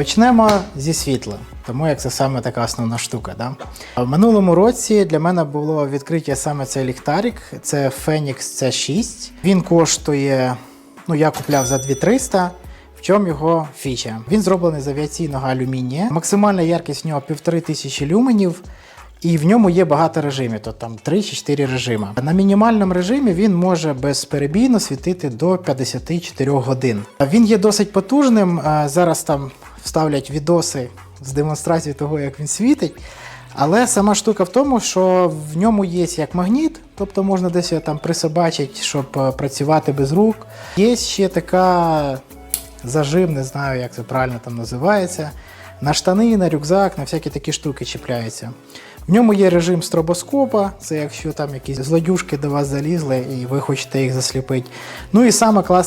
Почнемо зі світла, тому як це саме така основна штука. Да? В минулому році для мене було відкриття саме цей ліхтарик. Це Phoenix C6. Він коштує, ну я купляв за 2300. В чому його фіча? Він зроблений з авіаційного алюмінія. Максимальна яркість в нього 1500 люменів. І в ньому є багато режимів, то там 3 чи 4 режими. На мінімальному режимі він може безперебійно світити до 54 годин. Він є досить потужним. Зараз там вставлять відоси з демонстрацією того, як він світить. Але сама штука в тому, що в ньому є як магніт, тобто можна десь його там присобачити, щоб е, працювати без рук. Є ще така зажим, не знаю, як це правильно там називається. На штани, на рюкзак, на всякі такі штуки чіпляються. В ньому є режим стробоскопа, це якщо там якісь злодюшки до вас залізли і ви хочете їх засліпити. Ну і саме класна